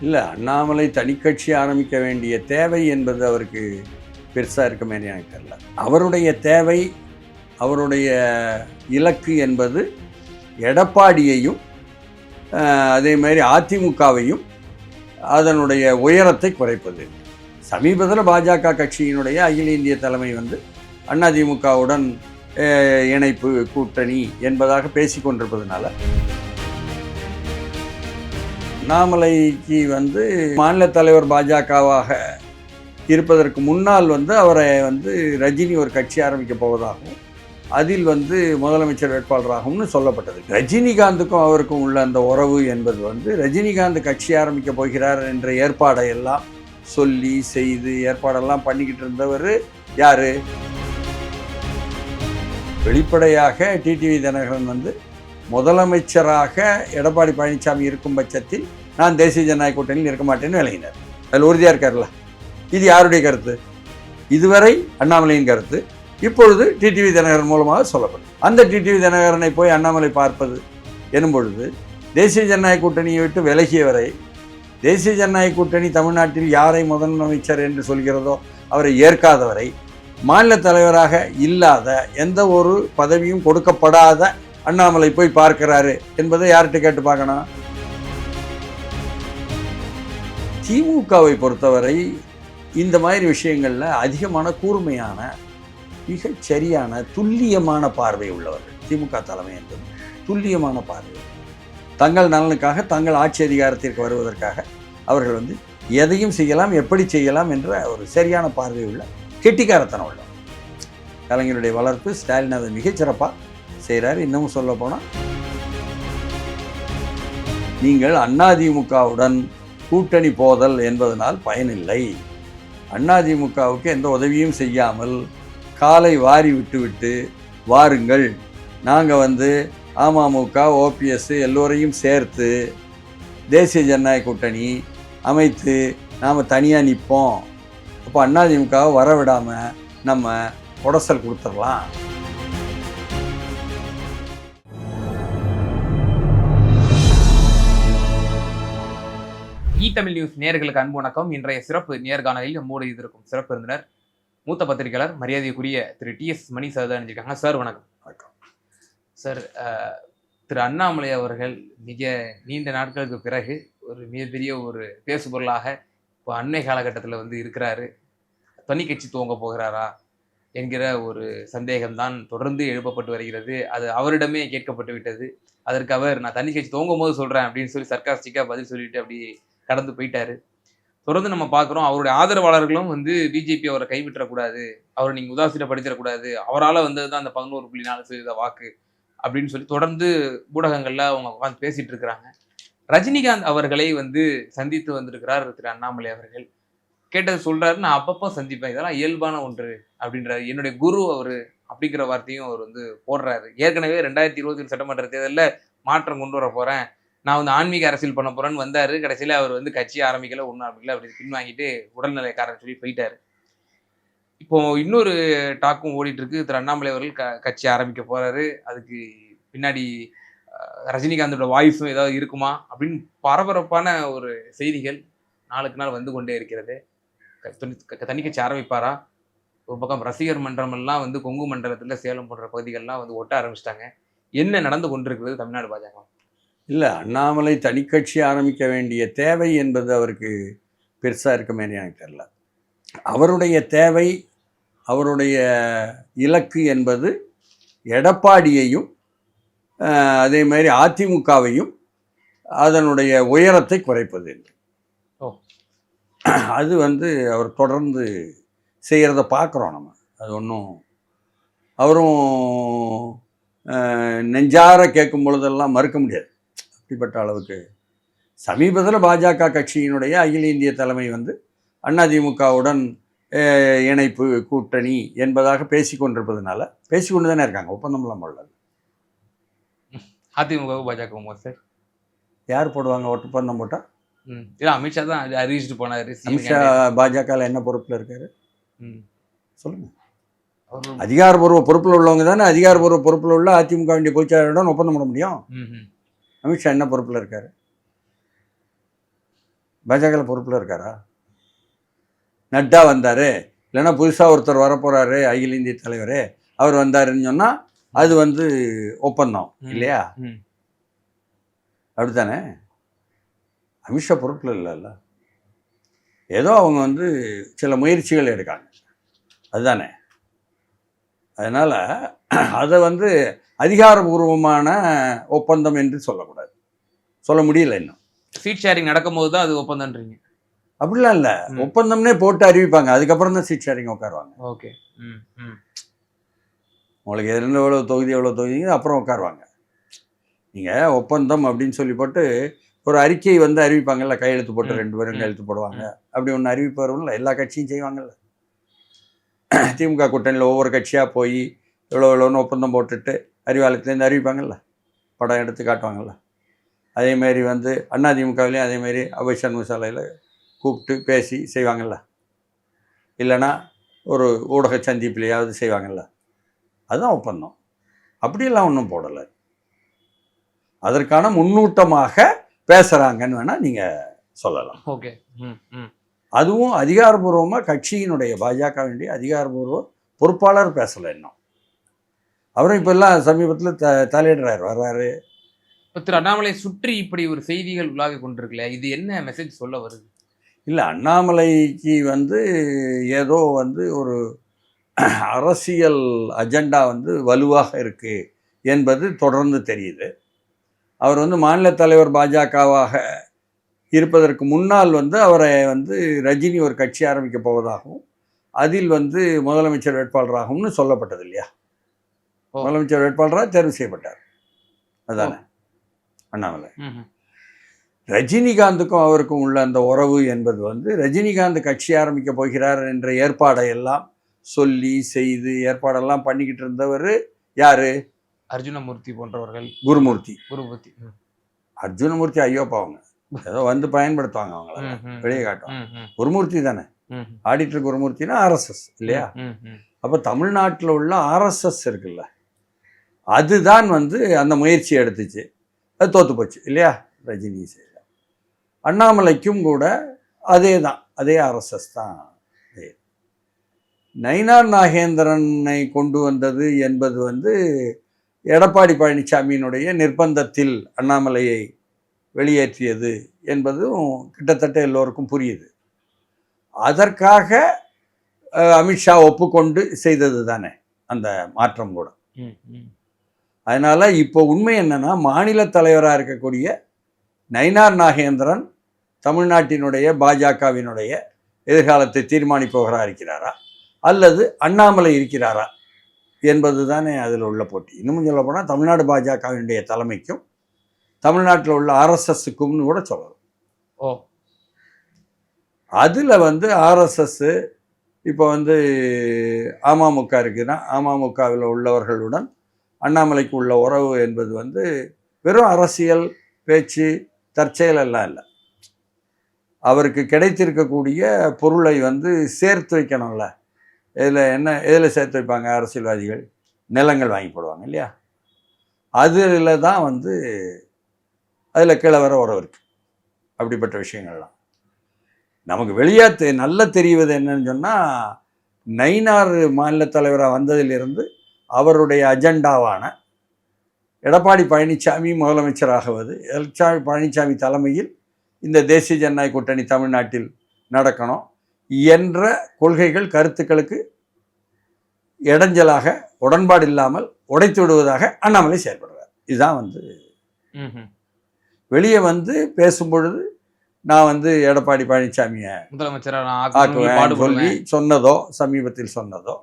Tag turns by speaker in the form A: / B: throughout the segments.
A: இல்லை அண்ணாமலை தனிக்கட்சி ஆரம்பிக்க வேண்டிய தேவை என்பது அவருக்கு பெருசாக இருக்குமே எனக்கு தெரில அவருடைய தேவை அவருடைய இலக்கு என்பது எடப்பாடியையும் அதே மாதிரி அதிமுகவையும் அதனுடைய உயரத்தை குறைப்பது. சமீபத்தில் பாஜக கட்சியினுடைய அகில இந்திய தலைமை வந்து அதிமுகவுடன் இணைப்பு கூட்டணி என்பதாக பேசிக்கொண்டிருப்பதனால அண்ணாமலைக்கு வந்து மாநில தலைவர் பாஜகவாக இருப்பதற்கு முன்னால் வந்து அவரை வந்து ரஜினி ஒரு கட்சி ஆரம்பிக்க போவதாகவும் அதில் வந்து முதலமைச்சர் வேட்பாளராகும்னு சொல்லப்பட்டது. ரஜினிகாந்துக்கும் அவருக்கும் உள்ள அந்த உறவு என்பது வந்து ரஜினிகாந்த் கட்சி ஆரம்பிக்க போகிறார் என்ற ஏற்பாடை எல்லாம் சொல்லி செய்து ஏற்பாடெல்லாம் பண்ணிக்கிட்டு இருந்தவர் யார்? வெளிப்படையாக டிடிவி தினகரன் வந்து முதலமைச்சராக எடப்பாடி பழனிசாமி இருக்கும் பட்சத்தில் நான் தேசிய ஜனநாயக கூட்டணியில் இருக்க மாட்டேன்னு விளங்கினார். அதில் உறுதியாக இருக்கார்ல? இது யாருடைய கருத்து? இதுவரை அண்ணாமலையின் கருத்து. இப்பொழுது டிடிவி தினகரன் மூலமாக சொல்லப்படும். அந்த டிடிவி தினகரனை போய் அண்ணாமலை பார்ப்பது எனும் பொழுது தேசிய ஜனநாயக கூட்டணியை விட்டு விலகியவரை தேசிய ஜனநாயக கூட்டணி தமிழ்நாட்டில் யாரை முதலமைச்சர் என்று சொல்கிறதோ அவரை ஏற்காதவரை மாநில தலைவராக இல்லாத எந்த ஒரு பதவியும் கொடுக்கப்படாத அண்ணாமலை போய் பார்க்கிறாரு என்பதை யார்கிட்ட கேட்டு பார்க்கணும்? திமுகவை பொறுத்தவரை இந்த மாதிரி விஷயங்களில் அதிகமான கூர்மையான மிகச் சரியான துல்லியமான பார்வை உள்ளவர்கள். திமுக தலைமை என்பது துல்லியமான பார்வை. தங்கள் நலனுக்காக தங்கள் ஆட்சி அதிகாரத்திற்கு வருவதற்காக அவர்கள் வந்து எதையும் செய்யலாம் எப்படி செய்யலாம் என்ற ஒரு சரியான பார்வை உள்ள கெட்டிக்காரத்தனம் உள்ளவர். கலைஞருடைய வளர்ப்பு ஸ்டாலின் அதை மிகச்சிறப்பாக செய்கிறார் இன்னமும் சொல்ல போனால் நீங்கள் அதிமுகவுடன் கூட்டணி போதல் என்பதனால் பயனில்லை. அதிமுகவுக்கு எந்த உதவியும் செய்யாமல் காலை வாரி விட்டுவிட்டு வாருங்கள் நாங்கள் வந்து அமமுக ஓபிஎஸ் எல்லோரையும் சேர்த்து தேசிய ஜனநாயக கூட்டணி அமைத்து நாம் தனியாக நிற்போம் அப்போ அதிமுகவை வர விடாமல் நம்ம உடசல் கொடுத்துடலாம்.
B: தமிழ் நியூஸ் நேயர்களுக்கு அன்பு வணக்கம். இன்றைய சிறப்பு நேர்காணலில் நம்மோடு இருக்கும் சிறப்பு விருந்தினர் மூத்த பத்திரிகையாளர் மரியாதைக்குரிய Thiru T S Mani sir தான் அணிஞ்சிருக்காங்க சார் வணக்கம்.
A: வணக்கம்.
B: சார் திரு அண்ணாமலை அவர்கள் மிக நீண்ட நாட்களுக்கு பிறகு ஒரு மிகப்பெரிய ஒரு பேசுபொருளாக இப்போ அண்மை காலகட்டத்தில் வந்து இருக்கிறாரு. தனி கட்சி துவங்க போகிறாரா என்கிற ஒரு சந்தேகம்தான் தொடர்ந்து எழுப்பப்பட்டு வருகிறது. அது அவரிடமே கேட்கப்பட்டு விட்டது. அதற்கு அவர் நான் தனி கட்சி துவங்கும் போது சொல்கிறேன் அப்படின்னு சொல்லி சர்க்காஸ்டிக்காக பதில் சொல்லிட்டு அப்படி கடந்து போயிட்டாரு. தொடர்ந்து நம்ம பார்க்குறோம் அவருடைய ஆதரவாளர்களும் வந்து பிஜேபி அவரை கைவிட்டக்கூடாது அவரை நீங்கள் உதாசீனப்படுத்திடக்கூடாது அவரால் வந்தது தான் அந்த பதினோரு புள்ளி நாலு சதவீத வாக்கு அப்படின்னு சொல்லி தொடர்ந்து ஊடகங்களில் அவங்க உட்காந்து பேசிகிட்டு இருக்கிறாங்க. ரஜினிகாந்த் அவர்களை வந்து சந்தித்து வந்திருக்கிறார் திரு அண்ணாமலை அவர்கள். கேட்டது சொல்கிறாரு நான் அப்பப்போ சந்திப்பேன் இதெல்லாம் இயல்பான ஒன்று அப்படின்றாரு. என்னுடைய குரு அவர் அப்படிங்கிற வார்த்தையும் அவர் வந்து போடுறாரு. ஏற்கனவே ரெண்டாயிரத்தி இருபத்தி சட்டமன்ற தேர்தலில் மாற்றம் கொண்டு வர போகிறேன் நான் வந்து ஆன்மீக அரசியல் பண்ண போறேன்னு வந்தாரு. கடைசியில அவர் வந்து கட்சி ஆரம்பிக்கல ஒன்றும் ஆரம்பிக்கல. அப்படி பின்வாங்கிட்டு உடல்நிலைக்காரன் சொல்லி போயிட்டார். இப்போ இன்னொரு டாக்கும் ஓடிட்டு இருக்கு. திரு அண்ணாமலை அவர்கள் க கட்சி ஆரம்பிக்க போறாரு. அதுக்கு பின்னாடி ரஜினிகாந்தோட வாய்ஸும் ஏதாவது இருக்குமா? அப்படின்னு பரபரப்பான ஒரு செய்திகள் நாளுக்கு நாள் வந்து கொண்டே இருக்கிறது. க- தனி கட்சி ஆரம்பிப்பாரா? ஒரு பக்கம் ரசிகர் மன்றமெல்லாம் வந்து கொங்கு மண்டலத்தில் சேலம் போன்ற பகுதிகள்லாம் வந்து ஒட்ட ஆரம்பிச்சிட்டாங்க. என்ன நடந்து கொண்டிருக்கிறது தமிழ்நாடு பாஜக?
A: இல்லை அண்ணாமலை தனிக்கட்சி ஆரம்பிக்க வேண்டிய தேவை என்பது அவருக்கு பெருசாக இருக்குமே எனக்கு தெரியல. அவருடைய தேவை அவருடைய இலக்கு என்பது எடப்பாடியையும் அதே மாதிரி அதிமுகவையும் அதனுடைய உயரத்தை குறைப்பது என்று.
B: ஓ.
A: அது வந்து அவர் தொடர்ந்து செய்கிறத பார்க்குறோம் நம்ம. அது ஒன்றும் அவரும் நெஞ்சார கேட்கும் பொழுதெல்லாம் மறுக்க முடியாது. அப்படிப்பட்ட அளவுக்கு. சமீபத்தில் பாஜக கட்சியினுடைய அகில இந்திய தலைமை வந்து அதிமுகவுடன் இணைப்பு கூட்டணி என்பதாக பேசிக்கொண்டிருப்பதனால பேசிக்கொண்டு தானே இருக்காங்க. ஒப்பந்தம்லாம் போடல.
B: அதிமுக பாஜக சார்.
A: யார் போடுவாங்க ஒப்பந்தம் போட்டால்
B: இல்ல அமித்ஷா தான் அறிவிச்சிட்டு போனாரு
A: அமித்ஷா பாஜகவில் என்ன பொறுப்பில் இருக்காரு?
B: ம்.
A: சொல்லுங்க.
B: அவரு-
A: அதிகாரப்பூர்வ பொறுப்பில் உள்ளவங்க தானே. அதிகாரப்பூர்வ பொறுப்பில் உள்ள அதிமுக வேண்டிய பொதுச்செயலாளருடன் ஒப்பந்தம் போட முடியும். அமித்ஷா என்ன பொறுப்பில் இருக்காரு? பாஜக பொறுப்பில் இருக்காரா? நட்டா வந்தார். இல்லைன்னா புதுசாக ஒருத்தர் வரப்போகிறாரு அகில இந்திய தலைவர். அவர் வந்தாருன்னு சொன்னால் அது வந்து ஒப்பந்தம். இல்லையா. அப்படித்தானே? அமித்ஷா பொறுப்பில் இல்லைல்ல. ஏதோ அவங்க வந்து சில முயற்சிகள் எடுக்காங்க. அதுதானே? அதனால் அதை வந்து அதிகாரபூர்வமான ஒப்பந்தம் என்று சொல்லக்கூடாது. சொல்ல முடியல இன்னும்.
B: சீட் ஷேரிங் நடக்கும்போது தான் அது ஒப்பந்தம்ன்றீங்க.
A: அப்படிலாம் இல்லை. ஒப்பந்தம்னே போட்டு அறிவிப்பாங்க. அதுக்கப்புறம் தான் சீட் ஷேரிங் உட்காருவாங்க.
B: ஓகே.
A: உங்களுக்கு எந்த எவ்வளோ தொகுதி எவ்வளோ தொகுதிங்க அப்புறம் உட்காருவாங்க. நீங்கள் ஒப்பந்தம் அப்படின்னு சொல்லி போட்டு ஒரு அறிக்கை வந்து அறிவிப்பாங்கல்ல கையெழுத்து போட்டு ரெண்டு பேரும் கையெழுத்து போடுவாங்க. அப்படி ஒன்று அறிவிப்பு வரும்ல எல்லா கட்சியும் செய்வாங்கல்ல. திமுக கூட்டணியில் ஒவ்வொரு கட்சியாக போய் எவ்வளோ எவ்வளோன்னு ஒப்பந்தம் போட்டுட்டு அறிவாளத்துலேருந்து அறிவிப்பாங்கல்ல? படம் எடுத்து காட்டுவாங்கல்ல? அதேமாரி வந்து அதிமுகவிலையும் அதேமாரி அபய் சாலையில் கூப்பிட்டு பேசி செய்வாங்கல்ல? இல்லைன்னா ஒரு ஊடக சந்திப்புலையாவது செய்வாங்கல்ல? அதுதான் ஒப்பந்தம். அப்படியெல்லாம் ஒன்றும் போடலை. அதற்கான முன்னூட்டமாக பேசுகிறாங்கன்னு வேணால் நீங்கள் சொல்லலாம்.
B: ஓகே. ம் ம்.
A: அதுவும் அதிகாரபூர்வமாக கட்சியினுடைய பாஜகவினுடைய அதிகாரபூர்வ பொறுப்பாளர் பேசலை இன்னும். அவரும் இப்போல்லாம் சமீபத்தில் த தலையிடுறாரு வர்றாரு.
B: இப்போ திரு அண்ணாமலை சுற்றி இப்படி ஒரு செய்திகள் உலாவி கொண்டிருக்கல இது என்ன மெசேஜ் சொல்ல வருது?
A: இல்லை அண்ணாமலைக்கு வந்து ஏதோ வந்து ஒரு அரசியல் அஜெண்டா வந்து வலுவாக இருக்குது என்பது தொடர்ந்து தெரியுது. அவர் வந்து மாநில தலைவர் பாஜகவாக இருப்பதற்கு முன்னால் வந்து அவரை வந்து ரஜினி ஒரு கட்சி ஆரம்பிக்க போவதாகவும் அதில் வந்து முதலமைச்சர் வேட்பாளராகும்னு சொல்லப்பட்டது இல்லையா. முதலமைச்சர் வேட்பாளராக தேர்வு செய்யப்பட்டார். அதானே? அண்ணாமலை. ரஜினிகாந்துக்கும் அவருக்கும் உள்ள அந்த உறவு என்பது வந்து ரஜினிகாந்த் கட்சி ஆரம்பிக்க போகிறார் என்ற ஏற்பாடை எல்லாம் சொல்லி செய்து ஏற்பாடெல்லாம் பண்ணிக்கிட்டு இருந்தவர் யாரு?
B: அர்ஜுனமூர்த்தி போன்றவர்கள்.
A: குருமூர்த்தி.
B: குருபூர்த்தி ம்,
A: அர்ஜுனமூர்த்தி ஐயோ பாவங்க ஏதோ வந்து பயன்படுத்துவாங்க அவங்கள. வெளியே காட்டுவாங்க. குருமூர்த்தி தானே? ஆடிட்டர் குருமூர்த்தினா ஆர்எஸ்எஸ் இல்லையா. அப்போ தமிழ்நாட்டில் உள்ள ஆர்எஸ்எஸ் இருக்குல்ல. அதுதான் வந்து அந்த முயற்சியை எடுத்துச்சு. அது தோத்து போச்சு இல்லையா? ரஜினி செய்த அண்ணாமலைக்கும் கூட அதே தான். அதே ஆர்எஸ்எஸ் தான் அதே. நயினார் நாகேந்திரனை கொண்டு வந்தது என்பது வந்து எடப்பாடி பழனிசாமியினுடைய நிர்பந்தத்தில் அண்ணாமலையை வெளியேற்றியது என்பதும் கிட்டத்தட்ட எல்லோருக்கும் புரியுது. அதற்காக அமித்ஷா ஒப்புக்கொண்டு செய்தது தானே அந்த மாற்றம் கூட.
B: ம், ம்.
A: அதனால இப்போ உண்மை என்னன்னா மாநில தலைவராக இருக்கக்கூடிய நயினார் நாகேந்திரன் தமிழ்நாட்டினுடைய பாஜகவினுடைய எதிர்காலத்தை தீர்மானிப்பவராக இருக்கிறாரா? அல்லது அண்ணாமலை இருக்கிறாரா? என்பது தானே அதில் உள்ள போட்டி. இன்னும் சொல்ல போனால் தமிழ்நாடு பாஜகவினுடைய தலைமைக்கும் தமிழ்நாட்டில் உள்ள ஆர்எஸ்எஸ்க்கும்னு கூட சொல்லலாம்.
B: ஓ.
A: அதில் வந்து ஆர்எஸ்எஸ் இப்போ வந்து அமமுக இருக்குன்னா அமமுகவில் உள்ளவர்களுடன் அண்ணாமலைக்கு உள்ள உறவு என்பது வந்து வெறும் அரசியல் பேச்சு தற்செயல் எல்லாம் இல்லை. அவருக்கு கிடைத்திருக்கக்கூடிய பொருளை வந்து சேர்த்து வைக்கணும்ல. இதில் என்ன எதில் சேர்த்து வைப்பாங்க அரசியல்வாதிகள்? நிலங்கள் வாங்கி போடுவாங்க இல்லையா? அதில் தான் வந்து அதில் கீழே வர உறவு இருக்குது அப்படிப்பட்ட விஷயங்கள்லாம். நமக்கு வெளியே தெ- நல்லா தெரிவது என்னன்னு சொன்னால் நைனார் மாநில தலைவராக வந்ததிலிருந்து அவருடைய அஜெண்டாவான எடப்பாடி பழனிசாமி முதலமைச்சராகுவது எடப்பாடி பழனிசாமி தலைமையில் இந்த தேசிய ஜனநாயக கூட்டணி தமிழ்நாட்டில் நடக்கணும் என்ற கொள்கைகள் கருத்துக்களுக்கு இடைஞ்சலாக உடன்பாடு இல்லாமல் உடைத்து விடுவதாக அண்ணாமலை செயல்படுறார். இதுதான் வந்து
B: ம்.
A: வெளியே வந்து பேசும்பொழுது நான் வந்து எடப்பாடி பழனிசாமியை
B: முதலமைச்சரா நான் ஆக்கணும்னு
A: ஆக்குவேன் சொல்லி சொன்னதோ சமீபத்தில் சொன்னதோ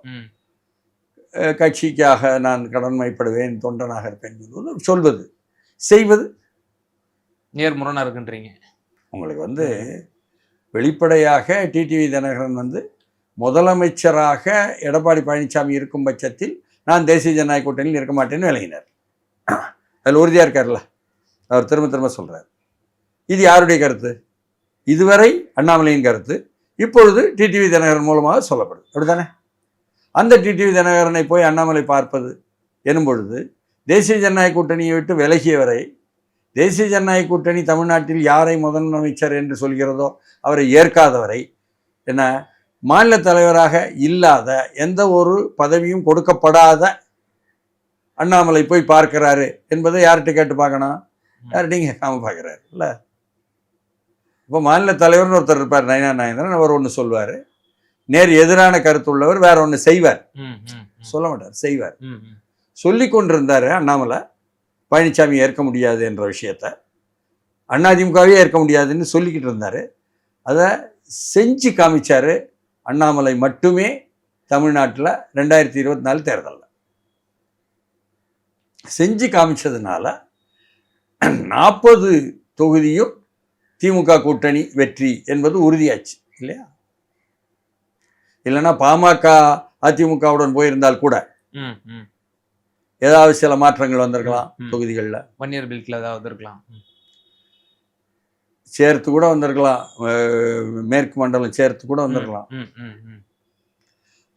A: கட்சிக்காக நான் கடன்மைப்படுவேன் தொண்டனாக இருப்பேன் சொல்வது சொல்வது செய்வது.
B: நேர்முரணா இருக்குன்றீங்க
A: உங்களுக்கு வந்து வெளிப்படையாக டிடிவி தினகரன் வந்து முதலமைச்சராக எடப்பாடி பழனிசாமி இருக்கும் பட்சத்தில் நான் தேசிய ஜனநாயக கூட்டணியில் இருக்க மாட்டேன்னு விளங்கினார் அதில் உறுதியாக இருக்கார்ல? அவர் திரும்ப திரும்ப சொல்கிறார் இது யாருடைய கருத்து? இதுவரை அண்ணாமலையின் கருத்து. இப்பொழுது டிடிவி தினகரன் மூலமாக சொல்லப்படுது. அப்படித்தானே? அந்த டிடிவி தினகரனை போய் அண்ணாமலை பார்ப்பது எனும் பொழுது தேசிய ஜனநாயக கூட்டணியை விட்டு விலகியவரை தேசிய ஜனநாயக கூட்டணி தமிழ்நாட்டில் யாரை முதலமைச்சர் என்று சொல்கிறதோ அவரை ஏற்காதவரை என்ன மாநில தலைவராக இல்லாத எந்த ஒரு பதவியும் கொடுக்கப்படாத அண்ணாமலை போய் பார்க்கிறாரு என்பதை யார்கிட்ட கேட்டு பார்க்கணும்? யார்கிட்டையும் கேட்காம பார்க்குறாரு இல்லை? இப்போ மாநில தலைவர்னு ஒருத்தர் இருப்பார் நயனா நாயந்திரன் அவர் ஒன்று சொல்வார் நேர் எதிரான கருத்துள்ளவர் வேற ஒன்று செய்வார். சொல்ல மாட்டார் செய்வார். சொல்லி கொண்டிருந்தாரு அண்ணாமலை பழனிசாமி ஏற்க முடியாது என்ற விஷயத்த. அதிமுகவே ஏற்க முடியாதுன்னு சொல்லிக்கிட்டு இருந்தாரு. அதை செஞ்சு காமிச்சாரு அண்ணாமலை மட்டுமே தமிழ்நாட்டில் ரெண்டாயிரத்தி இருபத்தி நாலு தேர்தலில். செஞ்சு காமிச்சதுனால நாற்பது தொகுதியும் திமுக கூட்டணி வெற்றி என்பது உறுதியாச்சு இல்லையா இல்லைன்னா பாமக அதிமுகவுடன் போயிருந்தால் கூட. ஏதாவது சில மாற்றங்கள் வந்திருக்கலாம். தொகுதிகளில்
B: வன்னியர் பில்ட்ல ஏதாவது இருக்கலாம் ம்.
A: சேர்த்து கூட வந்திருக்கலாம் மேற்கு மண்டலம் சேர்த்து கூட வந்திருக்கலாம்.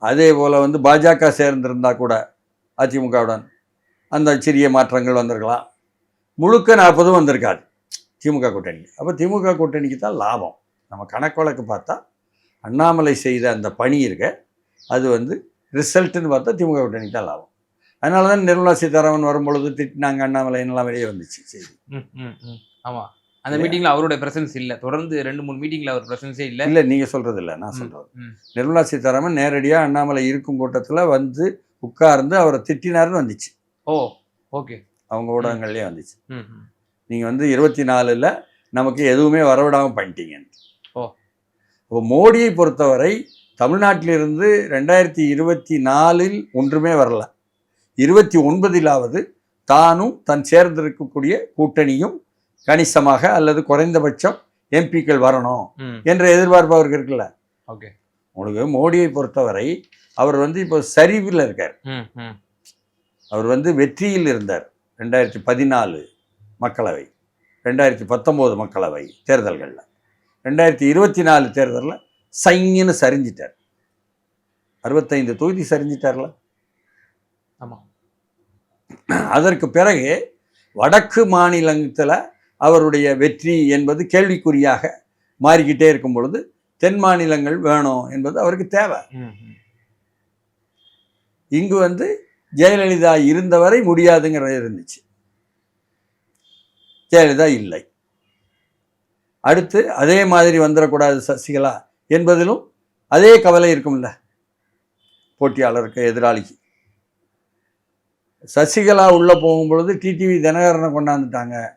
A: அதே போல் வந்து பாஜக சேர்ந்திருந்தா கூட அதிமுகவுடன் அந்த சிறிய மாற்றங்கள் வந்திருக்கலாம் முழுக்க நாற்பதும் வந்திருக்காது. திமுக கூட்டணி. அப்போ திமுக கூட்டணிக்கு தான் லாபம். நம்ம கணக்கு வழக்கு பார்த்தா அண்ணாமலை செய்த அந்த பணி இருக்க அது வந்து ரிசல்ட்டுன்னு பார்த்தா திமுக கூட்டணிக்கு தான் லாபம். அதனால தான் நிர்மலா சீதாராமன் வரும்பொழுது திட்டினாங்க அண்ணாமலை என்னெல்லாம் வெளியே வந்துச்சு. செய்தி
B: ம், ம், ம். ஆமா. அந்த மீட்டிங்ல அவருடைய பிரசன்ஸ் இல்ல. தொடர்ந்து ரெண்டு மூணு மீட்டிங்ல அவர் பிரசன்ஸே இல்ல.
A: இல்லை நீங்கள் சொல்கிறது இல்லை. நான் சொல்கிறது. நிர்மலா சீதாராமன் நேரடியாக அண்ணாமலை இருக்கும் கூட்டத்தில் வந்து உட்கார்ந்து அவரை திட்டினாருன்னு வந்துச்சு.
B: Oh okay.
A: அவங்க ஊடகங்கள்லேயே வந்துச்சு. நீங்கள் வந்து இருபத்தி நாலில் நமக்கு எதுவுமே வரவிடாமல் பண்ணிட்டீங்க
B: ஓ.
A: இப்போ மோடியை பொறுத்தவரை தமிழ்நாட்டிலிருந்து ரெண்டாயிரத்தி இருபத்தி நாலில் ஒன்றுமே வரல இருபத்தி ஒன்பதிலாவது தானும் தன் சேர்ந்திருக்கக்கூடிய கூட்டணியும் கணிசமாக அல்லது குறைந்தபட்சம் எம்பிக்கள் வரணும். என்ற எதிர்பார்ப்பு அவருக்கு இருக்குல்ல
B: ஓகே
A: உங்களுக்கு மோடியை பொறுத்தவரை அவர் வந்து இப்போ சரிவில் இருக்கார். அவர் வந்து வெற்றியில் இருந்தார் ரெண்டாயிரத்தி பதினாலு மக்களவை ரெண்டாயிரத்தி பத்தொம்போது மக்களவை தேர்தல்களில் ரெண்டாயிரத்தி இருபத்தி நாலு தேர்தலில் சைன்னு சரிஞ்சிட்டார். அறுபத்தைந்து தொகுதி சரிஞ்சிட்டார்ல.
B: ஆமா.
A: அதற்கு பிறகு வடக்கு மாநிலத்தில் அவருடைய வெற்றி என்பது கேள்விக்குறியாக மாறிக்கிட்டே இருக்கும் பொழுது தென் மாநிலங்கள் வேணும் என்பது அவருக்கு தேவை. இங்கு வந்து ஜெயலலிதா இருந்தவரை முடியாதுங்கிறது இருந்துச்சு. ஜெயலலிதா இல்லை. அடுத்து அதே மாதிரி வந்துடக்கூடாது சசிகலா என்பதிலும் அதே கவலை இருக்கும்ல. போட்டியாளருக்கு எதிராளிக்கு. சசிகலா உள்ளே போகும் பொழுது டிடிவி தினகரனை கொண்டாந்துட்டாங்க.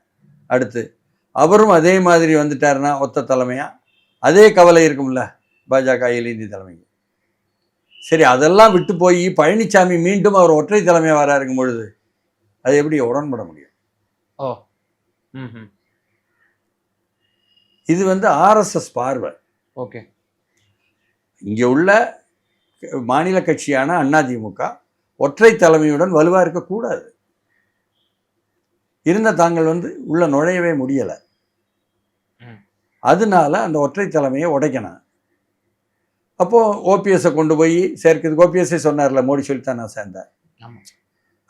A: அடுத்து அவரும் அதே மாதிரி வந்துட்டாருன்னா ஒத்த தலைமையாக அதே கவலை இருக்கும்ல பாஜக அகில தலைமைக்கு. சரி அதெல்லாம் விட்டு போய் பழனிசாமி மீண்டும் அவர் ஒற்றை தலைமையாக வராருக்கும் பொழுது அது எப்படி உடன்பட முடியும்?
B: ஓ.
A: இது வந்து ஆர்எஸ்எஸ் பார்வை.
B: ஓகே.
A: இங்கே உள்ள மாநில கட்சியான அதிமுக ஒற்றை தலைமையுடன் வலுவாக இருக்கக்கூடாது இருந்த தாங்கள் வந்து உள்ள நுழையவே முடியலை. அதனால அந்த ஒற்றை தலைமையை உடைக்கணும். அப்போது ஓபிஎஸ்ஸை கொண்டு போய் சேர்க்குது. ஓபிஎஸ்ஸே சொன்னார்ல மோடி சொல்லித்தான் நான் சேர்ந்தேன்.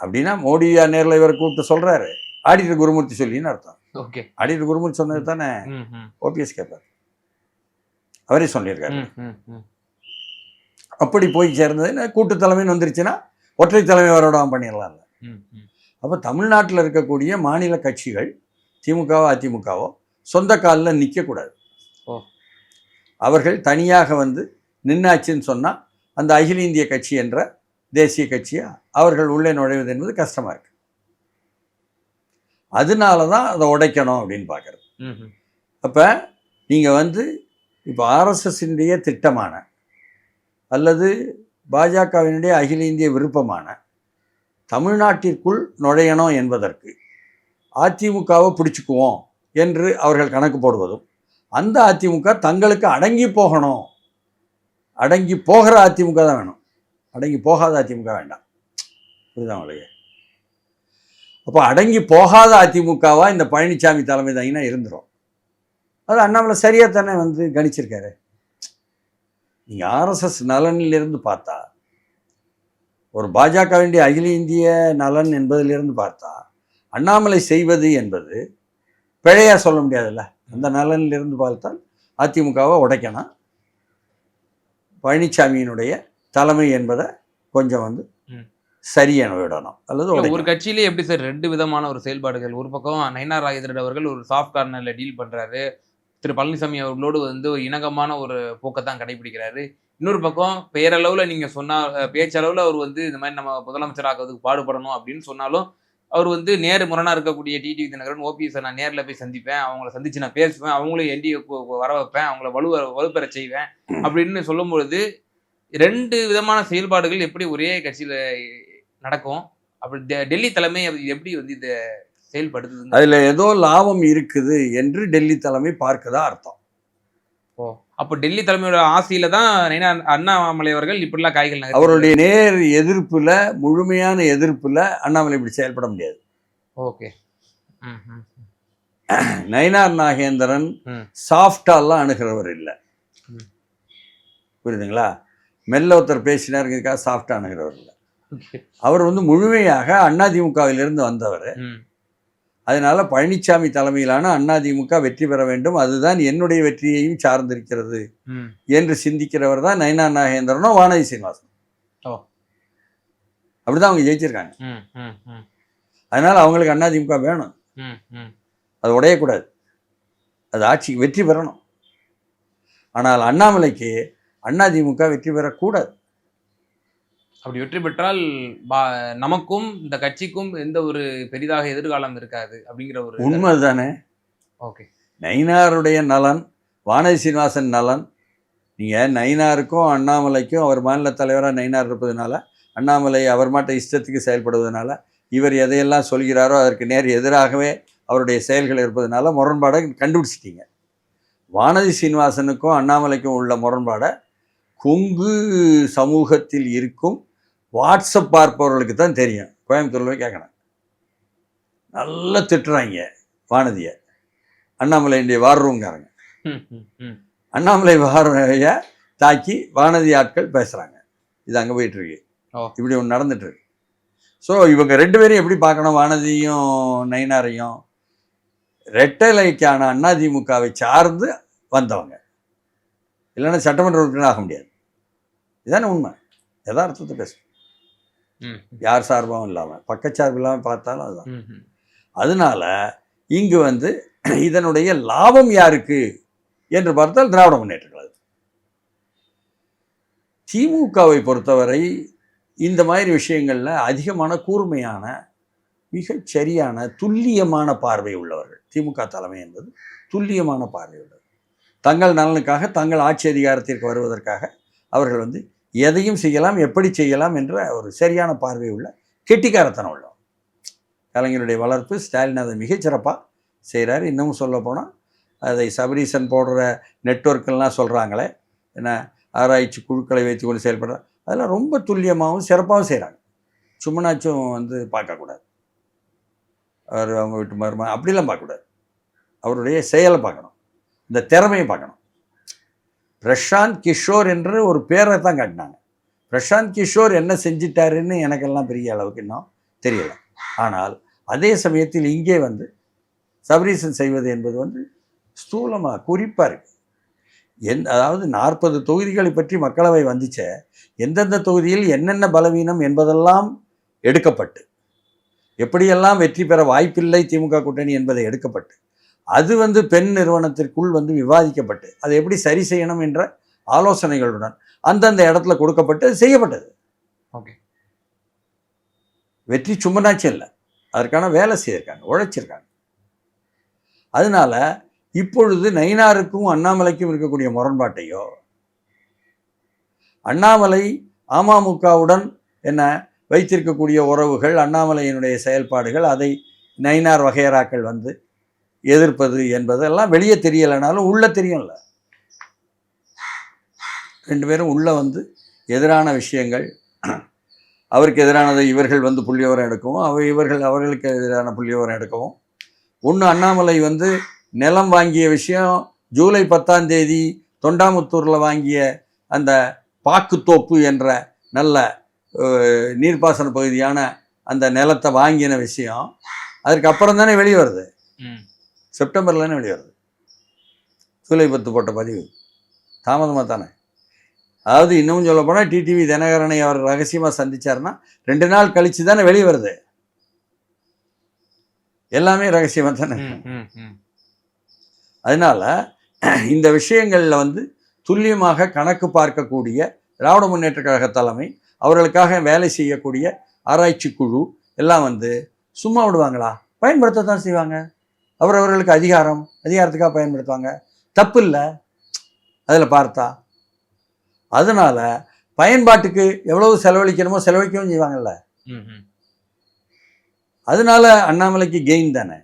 A: அப்படின்னா மோடியா நேரில் இவரை கூப்பிட்டு சொல்கிறாரு ஆடிட்டர் குருமூர்த்தி சொல்லின்னு அர்த்தம்.
B: ஓகே.
A: ஆடிட்டர் குருமூர்த்தி சொன்னது தானே. ஓபிஎஸ் கேட்பார் அவரே சொல்லியிருக்காரு. அப்படி போய் சேர்ந்தது கூட்டு தலைமைன்னு வந்துருச்சுன்னா ஒற்றை தலைமை வரவிடாம பண்ணிடலாம்ல. அப்போ தமிழ்நாட்டில் இருக்கக்கூடிய மாநில கட்சிகள் திமுகவோ அதிமுகவோ சொந்த காலில் நிற்கக்கூடாது. அவர்கள் தனியாக வந்து நின்னாச்சுன்னு சொன்னால் அந்த அகில இந்திய கட்சி என்ற தேசிய கட்சியை அவர்கள் உள்ளே நுழைவது என்பது கஷ்டமாக இருக்கு அதனால தான் அதை உடைக்கணும் அப்படின்னு பார்க்குறது. அப்போ நீங்கள் வந்து இப்போ ஆர்எஸ்எஸ்னுடைய திட்டமான அல்லது பாஜகவினுடைய அகில இந்திய விருப்பமான தமிழ்நாட்டிற்குள் நுழையணும் என்பதற்கு அதிமுகவை பிடிச்சுக்குவோம் என்று அவர்கள் கணக்கு போடுவதும் அந்த அதிமுக தங்களுக்கு அடங்கி போகணும் அடங்கி போகிற அதிமுக தான் வேணும். அடங்கி போகாத அதிமுக வேண்டாம். புரியுதா உங்களுக்கு? அப்போ அடங்கி போகாத அதிமுகவாக இந்த பழனிசாமி தலைமை தாங்கன்னா இருந்துரும். அது அண்ணாமலை சரியாக தானே வந்து கணிச்சிருக்காரு. நீங்கள் ஆர்எஸ்எஸ் நலனிலிருந்து பார்த்தா ஒரு பாஜக வேண்டிய அகில இந்திய நலன் என்பதிலிருந்து பார்த்தா அண்ணாமலை செய்வது என்பது பிழையா சொல்ல முடியாதுல்ல? அந்த நலனில் இருந்து பார்த்தால் அதிமுகவை உடைக்கணும். பழனிசாமியினுடைய தலைமை என்பதை கொஞ்சம் வந்து. சரியென விடணும் அல்லது
B: ஒரு. கட்சியிலே எப்படி சார் ரெண்டு விதமான ஒரு செயல்பாடுகள் ஒரு பக்கம் நயனார் ராஜேந்திரன் அவர்கள் ஒரு சாஃப்ட் கார்னர்ல டீல் பண்றாரு திரு பழனிசாமி அவர்களோடு வந்து ஒரு இணக்கமான ஒரு போக்கை தான் கடைபிடிக்கிறாரு இன்னொரு பக்கம் பேரளவுல நீங்க சொன்னா அஹ், பேச்சளவுல அவர் வந்து இந்த மாதிரி நம்ம முதலமைச்சர் ஆக்குறதுக்கு பாடுபடணும் அப்படின்னு சொன்னாலும் அவர் வந்து நேரு முரணா இருக்கக்கூடிய டிடி தினகரன் ஓபிஎஸ் நான் நேர்ல போய் சந்திப்பேன் அவங்கள சந்திச்சு நான் பேசுவேன் அவங்களும் என்டி வர வைப்பேன் அவங்கள வலு வலுப்பெற செய்வேன் அப்படின்னு சொல்லும் பொழுது ரெண்டு விதமான செயல்பாடுகள் எப்படி ஒரே கட்சியில நடக்கும்? அப்படி டெல்லி தலைமை எப்படி வந்து இதை செயல்படுத்துதுங்க
A: அதுல ஏதோ லாபம் இருக்குது என்று டெல்லி தலைமை பார்க்கதா அர்த்தம்.
B: அப்போ டெல்லி தலைமையோட ஆசையில தான் நைனா அண்ணாமலை அவர்கள் இப்படிலாம் காய்கள்
A: அவருடைய நேர் எதிர்ப்புல முழுமையான எதிர்ப்புல அண்ணாமலை இப்படி செயல்பட முடியாது.
B: ஓகே.
A: நயினார் நாகேந்திரன். சாஃப்டாலாம் அணுகிறவர் இல்லை. புரியுதுங்களா? மெல்ல ஒருத்தர் பேசினாருங்கிறதுக்காக சாஃப்டா அணுகிறவர் இல்லை. அவர் வந்து முழுமையாக அதிமுகவிலிருந்து வந்தவர். அதனால பழனிசாமி தலைமையிலான அதிமுக வெற்றி பெற வேண்டும். அதுதான் என்னுடைய வெற்றியையும் சார்ந்திருக்கிறது என்று சிந்திக்கிறவர் தான் நயினார் நாகேந்திரனோ வானதி சீனிவாசன். அப்படிதான் அவங்க ஜெயிச்சிருக்காங்க. அதனால அவங்களுக்கு அதிமுக வேணும். அது உடையக்கூடாது. அது ஆட்சிக்கு வெற்றி பெறணும். ஆனால் அண்ணாமலைக்கு அதிமுக வெற்றி பெறக்கூடாது.
B: அப்படி வெற்றி பெற்றால் பா- நமக்கும் இந்த கட்சிக்கும் எந்த ஒரு பெரிதாக எதிர்காலம் இருக்காது அப்படிங்கிற ஒரு
A: உண்மை தானே
B: ஓகே.
A: நயினாருடைய நலன் வானதி சீனிவாசன் நலன் நீங்கள் நயினாருக்கும் அண்ணாமலைக்கும் அவர் மாநில தலைவராக நயினார் இருப்பதனால அண்ணாமலை அவர் மாட்ட இஷ்டத்துக்கு செயல்படுவதனால இவர் எதையெல்லாம் சொல்கிறாரோ அதற்கு நேர் எதிராகவே அவருடைய செயல்கள் இருப்பதனால முரண்பாடை கண்டுபிடிச்சிட்டீங்க. வானதி சீனிவாசனுக்கும் அண்ணாமலைக்கும் உள்ள முரண்பாடை கொங்கு சமூகத்தில் இருக்கும் வாட்ஸ்அப் பார்ப்பவர்களுக்கு தான் தெரியும். கோயம்புத்தூர்ல கேட்கணும் நல்லா திட்டுறாங்க வானதியை. அண்ணாமலையினுடைய வார் ரூம்காரங்க. அண்ணாமலை வாரைய தாக்கி வானதி ஆட்கள் பேசுகிறாங்க இது அங்கே போயிட்டு இருக்கு
B: ஓ.
A: இப்படி ஒன்று நடந்துட்டு இருக்கு ஸோ இவங்க ரெண்டு பேரும் எப்படி பார்க்கணும்? வானதியும் நயினாரையும். ரெட்டலைக்கான அதிமுகவை சார்ந்து வந்தவங்க. இல்லைன்னா சட்டமன்ற உறுப்பினர் ஆக முடியாது. இதானே உண்மை. யதார்த்தத்தை பேசும்
B: ம்
A: யார் சார்பாகவும் இல்லாமல் பக்கச்சார்பு இல்லாமல் பார்த்தாலும் அதுதான். அதனால இங்கு வந்து இதனுடைய லாபம் யாருக்கு என்று பார்த்தால் திராவிட முன்னேற்ற கழகம் திமுகவை பொறுத்தவரை இந்த மாதிரி விஷயங்களில் அதிகமான கூர்மையான மிகச் சரியான துல்லியமான பார்வை உள்ளவர்கள். திமுக தலைமை என்பது துல்லியமான பார்வை உள்ளது தங்கள் நலனுக்காக தங்கள் ஆட்சி அதிகாரத்திற்கு வருவதற்காக அவர்கள் வந்து எதையும் செய்யலாம் எப்படி செய்யலாம் என்ற ஒரு சரியான பார்வை உள்ள கெட்டிக்காரத்தனம் உள்ளோம் கலைஞருடைய வளர்ப்பு ஸ்டாலின் அதை மிகச்சிறப்பாக செய்கிறாரு இன்னமும் சொல்ல போனால் அதை சபரீசன் போடுற நெட்ஒர்க்கெல்லாம் சொல்கிறாங்களே என்ன ஆராய்ச்சி குழுக்களை வைத்து கொண்டு செயல்படுற அதெல்லாம் ரொம்ப துல்லியமாகவும் சிறப்பாகவும் செய்கிறாங்க சும்மனாச்சும் வந்து பார்க்கக்கூடாது அவர் அவங்க வீட்டு மருமா அப்படிலாம் பார்க்கக்கூடாது அவருடைய செயலை பார்க்கணும். இந்த திறமையை பார்க்கணும். பிரசாந்த் கிஷோர் என்ற ஒரு பேரை தான் காட்டினாங்க. பிரசாந்த் கிஷோர் என்ன செஞ்சிட்டாருன்னு எனக்கெல்லாம் பெரிய அளவுக்கு இன்னும் தெரியல. ஆனால் அதே சமயத்தில் இங்கே வந்து சபரீசன் செய்வது என்பது வந்து ஸ்தூலமாக குறிப்பாக இருக்குது எந் அதாவது நாற்பது தொகுதிகளை பற்றி மக்களவை வந்துச்ச எந்தெந்த தொகுதியில் என்னென்ன பலவீனம் என்பதெல்லாம் எடுக்கப்பட்டு எப்படியெல்லாம் வெற்றி பெற வாய்ப்பில்லை திமுக கூட்டணி என்பதை எடுக்கப்பட்டு அது வந்து பெண் நிறுவனத்திற்குள் வந்து விவாதிக்கப்பட்டு அதை எப்படி சரி செய்யணும் என்ற ஆலோசனைகளுடன் அந்தந்த இடத்துல கொடுக்கப்பட்டு செய்யப்பட்டது.
B: ஓகே.
A: வெற்றி சும்மனாச்சு இல்லை. அதற்கான வேலை செய்திருக்காங்க உழைச்சிருக்காங்க. அதனால இப்பொழுது நயினாருக்கும் அண்ணாமலைக்கும் இருக்கக்கூடிய முரண்பாட்டையோ அண்ணாமலை அமமுகவுடன் என்ன வைத்திருக்கக்கூடிய உறவுகள் அண்ணாமலையினுடைய செயல்பாடுகள் அதை நயினார் வகையறாக்கள் வந்து எதிர்ப்பது என்பதெல்லாம் வெளியே தெரியலைனாலும் உள்ளே தெரியும்ல. ரெண்டு பேரும் உள்ளே வந்து எதிரான விஷயங்கள் அவருக்கு எதிரானதை இவர்கள் வந்து புள்ளியோரம் எடுக்கவும் அவ இவர்கள் அவர்களுக்கு எதிரான புள்ளியோரம் எடுக்கவும். ஒன்று அண்ணாமலை வந்து நிலம் வாங்கிய விஷயம் ஜூலை பத்தாம் தேதி தொண்டாமுத்தூரில் வாங்கிய அந்த பாக்குத்தோப்பு என்ற நல்ல நீர்ப்பாசன பகுதியான அந்த நிலத்தை வாங்கின விஷயம். அதுக்கப்புறம் தானே வெளியே வருது. செப்டம்பர்லன்னு வெளிவருது? ஜூலை பத்து போட்ட பதிவு. தாமதமாக தானே? அதாவது இன்னமும் சொல்ல போனால் டிடிவி தினகரனை அவர் ரகசியமாக சந்திச்சாருன்னா ரெண்டு நாள் கழிச்சு தானே வெளியே வருது எல்லாமே ரகசியமாக தானே. அதனால இந்த விஷயங்களில் வந்து துல்லியமாக கணக்கு பார்க்கக்கூடிய திராவிட முன்னேற்ற கழக தலைமை அவர்களுக்காக வேலை செய்யக்கூடிய ஆராய்ச்சி குழு எல்லாம் வந்து சும்மா விடுவாங்களா? பயன்படுத்தத்தான் செய்வாங்க. அவர் அவர்களுக்கு அதிகாரம் அதிகாரத்துக்காக பயன்படுத்துவாங்க. தப்பு இல்லை அதில் பார்த்தா அதனால பயன்பாட்டுக்கு எவ்வளவு செலவழிக்கணுமோ செலவழிக்கவும் செய்வாங்கல்ல. அதனால அண்ணாமலைக்கு கெயின் தானே.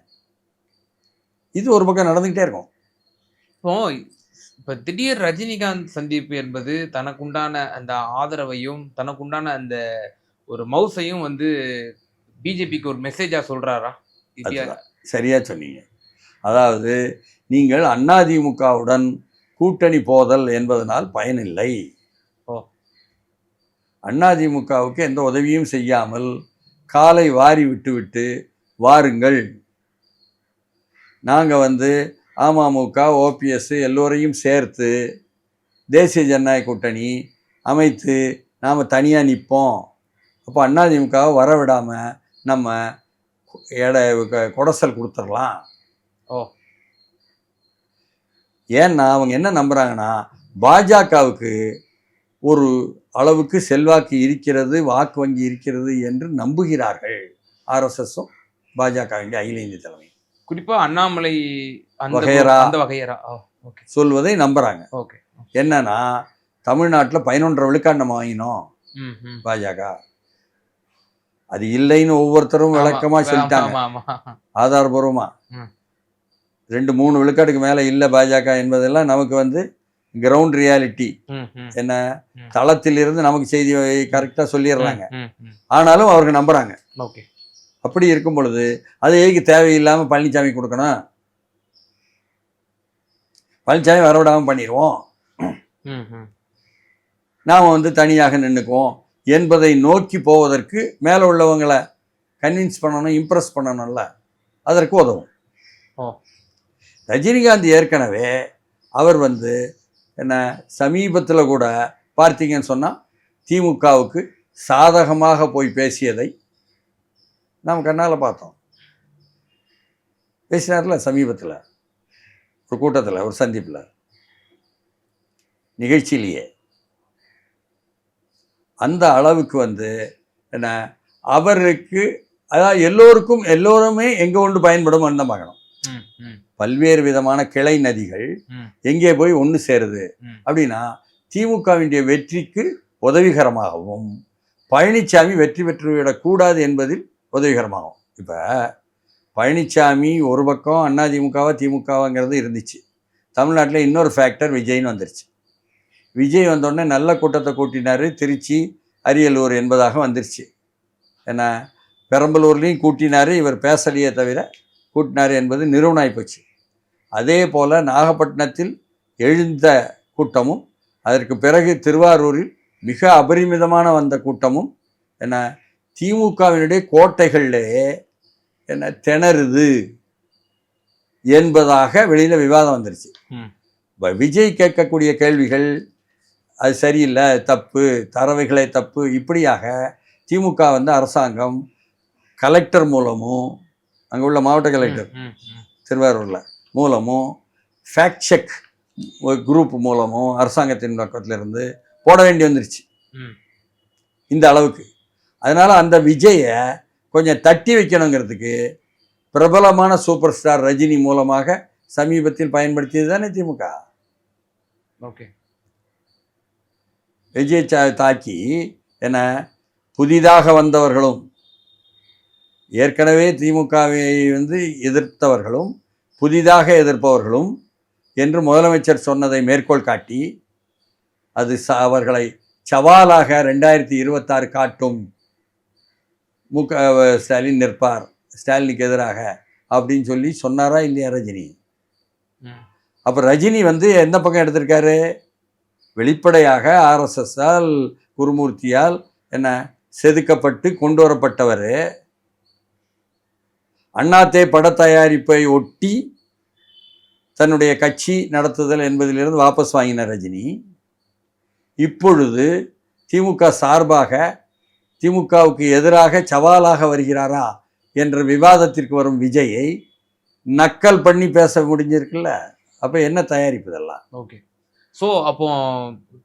A: இது ஒரு பக்கம் நடந்துக்கிட்டே இருக்கும்.
B: இப்போ இப்ப திடீர் ரஜினிகாந்த் சந்திப்பு என்பது தனக்குண்டான அந்த ஆதரவையும் தனக்குண்டான அந்த ஒரு மவுசையும் வந்து பிஜேபிக்கு ஒரு மெசேஜா சொல்றாரா? இது
A: சரியாக சொன்னீங்க. அதாவது நீங்கள் அதிமுகவுடன் கூட்டணி போதல் என்பதனால் பயனில்லை.
B: ஓ.
A: அதிமுகவுக்கு எந்த உதவியும் செய்யாமல் காலை வாரி விட்டுவிட்டு வாருங்கள். நாங்கள் வந்து அமமுக ஓபிஎஸ் எல்லோரையும் சேர்த்து தேசிய ஜனநாயக கூட்டணி அமைத்து நாம் தனியாக நிற்போம் அப்போ அதிமுகவை வரவிடாமல் நம்ம எடை கொடசல் கொடுத்துடலாம்.
B: ஓ.
A: ஏன்னா அவங்க என்ன நம்புறாங்கன்னா பாஜகவுக்கு ஒரு அளவுக்கு செல்வாக்கு இருக்கிறது வாக்கு வங்கி இருக்கிறது என்று நம்புகிறார்கள். ஆர்எஸ்எஸும் பாஜகவின் அகில இந்திய தலைமை.
B: குறிப்பா அண்ணாமலை அந்த
A: வகையறா.
B: அந்த வகையரா? ஓகே.
A: சொல்வதை நம்புறாங்க.
B: ஓகே.
A: என்னன்னா தமிழ்நாட்டில் பதினொன்றரை விழுக்காடு நம்ம வாங்கினோம். பாஜக. அது இல்லைன்னு ஒவ்வொருத்தரும் விளக்கமா சொல்லிட்டாங்க. ஆதாரபூர்வமா. ரெண்டு மூணு விழுக்காட்டுக்கு மேலே இல்லை பாஜக என்பதெல்லாம் நமக்கு வந்து கிரவுண்ட் ரியாலிட்டி. என்ன?
B: ம்.
A: தளத்திலிருந்து நமக்கு செய்தி கரெக்டாக சொல்லிடுறாங்க. ஆனாலும் அவருக்கு நம்புறாங்க. அப்படி இருக்கும் பொழுது அது எதுக்கு தேவையில்லாமல் பழனிசாமி கொடுக்கணும்? பழனிசாமி வரவிடாமல் பண்ணிடுவோம். நாம் வந்து தனியாக நின்றுக்குவோம் என்பதை நோக்கி போவதற்கு மேலே உள்ளவங்களை கன்வின்ஸ் பண்ணணும் இம்ப்ரெஸ் பண்ணணும்ல. அதற்கு உதவும். ரஜினிகாந்த் ஏற்கனவே அவர் வந்து என்ன சமீபத்தில் கூட பார்த்தீங்கன்னு சொன்னால் திமுகவுக்கு சாதகமாக போய் பேசியதை நாம் கண்ணால் பார்த்தோம். பேசினார்ல சமீபத்தில் ஒரு கூட்டத்தில் ஒரு சந்திப்பில். நிகழ்ச்சியிலேயே. அந்த அளவுக்கு வந்து என்ன அவருக்கு அதாவது எல்லோருக்கும் எல்லோருமே எங்கே கொண்டு பயன்படும் தான் பார்க்கணும். பல்வேறு விதமான கிளை நதிகள். எங்கே போய் ஒன்று சேருது. அப்படின்னா திமுகவினுடைய வெற்றிக்கு உதவிகரமாகவும் பழனிசாமி வெற்றி பெற்றுவிடக்கூடாது என்பதில் உதவிகரமாகும் இப்போ பழனிசாமி ஒரு பக்கம் அதிமுகவா திமுகவாங்கிறது இருந்துச்சு. தமிழ்நாட்டில் இன்னொரு ஃபேக்டர் விஜய்னு வந்துருச்சு. விஜய் வந்தோடனே நல்ல கூட்டத்தை கூட்டினார் திருச்சி அரியலூர் என்பதாக வந்துருச்சு. என்ன பெரம்பலூர்லேயும் கூட்டினார் இவர் பேசலையே தவிர கூட்டினார் என்பது நிறுவனாய் போச்சு. அதே போல் நாகப்பட்டினத்தில் எழுந்த கூட்டமும் அதற்கு பிறகு திருவாரூரில் மிக அபரிமிதமான வந்த கூட்டமும் என்ன திமுகவினுடைய கோட்டைகளிலே என்ன திணறுது என்பதாக வெளியில் விவாதம் வந்துருச்சு. விஜய் கேட்கக்கூடிய கேள்விகள் அது சரியில்லை தப்பு தரவைகளே தப்பு. இப்படியாக திமுக வந்து அரசாங்கம் கலெக்டர் மூலமும் அங்கே உள்ள மாவட்ட கலெக்டர். திருவாரூரில் மூலமும் ஃபேக்ட் செக் குரூப் மூலமும் அரசாங்கத்தின் பக்கத்துல இருந்து போட வேண்டி வந்துருச்சு. இந்த அளவுக்கு. அதனால அந்த விஜயை கொஞ்சம் தட்டி வைக்கணுங்கிறதுக்கு பிரபலமான சூப்பர் ஸ்டார் ரஜினி மூலமாக சமீபத்தில் பயன்படுத்தியது தானே திமுக?
B: ஓகே.
A: விஜய் சா தாக்கி என்ன புதிதாக வந்தவர்களும் ஏற்கனவே திமுகவை வந்து எதிர்த்தவர்களும் புதிதாக எதிர்ப்பவர்களும் என்று முதலமைச்சர் சொன்னதை மேற்கோள் காட்டி அது ச அவர்களை சவாலாக ரெண்டாயிரத்தி இருபத்தாறு காட்டும் மு க ஸ்டாலின் நிற்பார் ஸ்டாலினுக்கு எதிராக அப்படின்னு சொல்லி சொன்னாரா இல்லையா ரஜினி. அப்போ ரஜினி வந்து எந்த பக்கம் எடுத்திருக்காரு வெளிப்படையாக ஆர்எஸ்எஸ்ஸால் குருமூர்த்தியால் என்ன செதுக்கப்பட்டு கொண்டு வரப்பட்டவர் அண்ணாத்தே பட தயாரிப்பை ஒட்டி தன்னுடைய கட்சி நடத்துதல் என்பதிலிருந்து வாபஸ் வாங்கின ரஜினி. இப்பொழுது திமுக சார்பாக திமுகவுக்கு எதிராக சவாலாக வருகிறாரா என்ற விவாதத்திற்கு வரும் விஜயை நக்கல் பண்ணி பேச முடிஞ்சிருக்குல்ல? அப்போ என்ன தயாரிப்பு இதெல்லாம்?
B: ஓகே. ஸோ அப்போ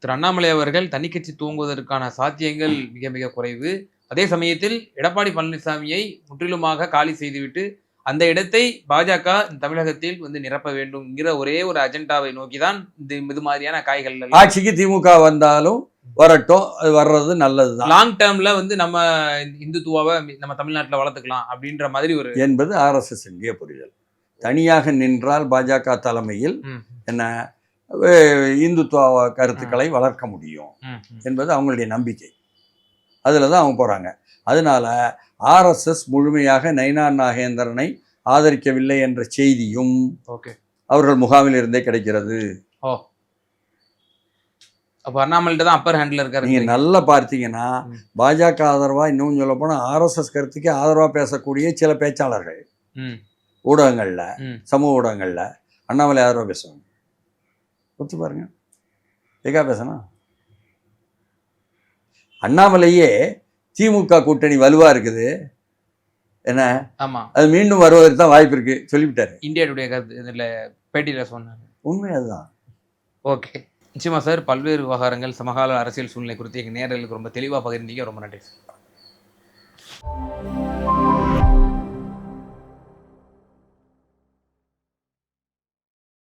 B: திரு அண்ணாமலை அவர்கள் தனிக்கட்சி தூங்குவதற்கான சாத்தியங்கள் மிக மிக குறைவு. அதே சமயத்தில் எடப்பாடி பழனிசாமியை முற்றிலுமாக காலி செய்துவிட்டு அந்த இடத்தை பாஜக தமிழகத்தில் வந்து நிரப்ப வேண்டும்ங்கிற ஒரே ஒரு அஜெண்டாவை நோக்கி தான் இந்த இது மாதிரியான காய்கள்
A: ஆட்சிக்கு திமுக வந்தாலும் வரட்டும் அது வர்றது நல்லது தான்
B: லாங் டேர்ம்ல வந்து நம்ம இந்துத்துவாவை நம்ம தமிழ்நாட்டுல வளர்த்துக்கலாம் அப்படின்ற மாதிரி ஒரு
A: என்பது ஆர்எஸ்எஸ் இந்திய புரிதல். தனியாக நின்றால் பாஜக தலைமையில் என்ன இந்துத்துவ கருத்துக்களை வளர்க்க முடியும். என்பது அவங்களுடைய நம்பிக்கை. அதில் தான் அவங்க போகிறாங்க அதனால ஆர்எஸ்எஸ் முழுமையாக நயினார் நாகேந்திரனை ஆதரிக்கவில்லை என்ற செய்தியும் அவர்கள் முகாமில் இருந்தே கிடைக்கிறது.
B: அப்ப அண்ணாமலைட்ட தான் அப்பர் ஹேண்ட்ல இருக்காரு
A: நீங்க நல்லா பார்த்தீங்கன்னா. பாஜக ஆதரவா இன்னும் சொல்ல போனால் ஆர்எஸ்எஸ் கருத்துக்கே ஆதரவா பேசக்கூடிய சில பேச்சாளர்கள் ஊடகங்கள்ல. சமூக ஊடகங்கள்ல அண்ணாமலை ஆதரவா பேசுவாங்க. ஒத்து பாருங்க. எங்கா பேசணும்? அண்ணாமலையே திமுக கூட்டணி வலுவா இருக்குது. என்ன?
B: ஆமா.
A: அது மீண்டும் வருவதற்கு தான் வாய்ப்பு இருக்கு. சொல்லிவிட்டாரு.
B: இந்தியா டுடே கருத்து இதுல பேட்டியில சொன்னாங்க
A: உண்மை அதுதான்.
B: ஓகே. நிச்சயமா சார் பல்வேறு விவகாரங்கள் சமகால அரசியல் சூழ்நிலை குறித்து எங்க நேரலுக்கு ரொம்ப தெளிவா பகிர்ந்தீங்க. ரொம்ப நன்றி சார்.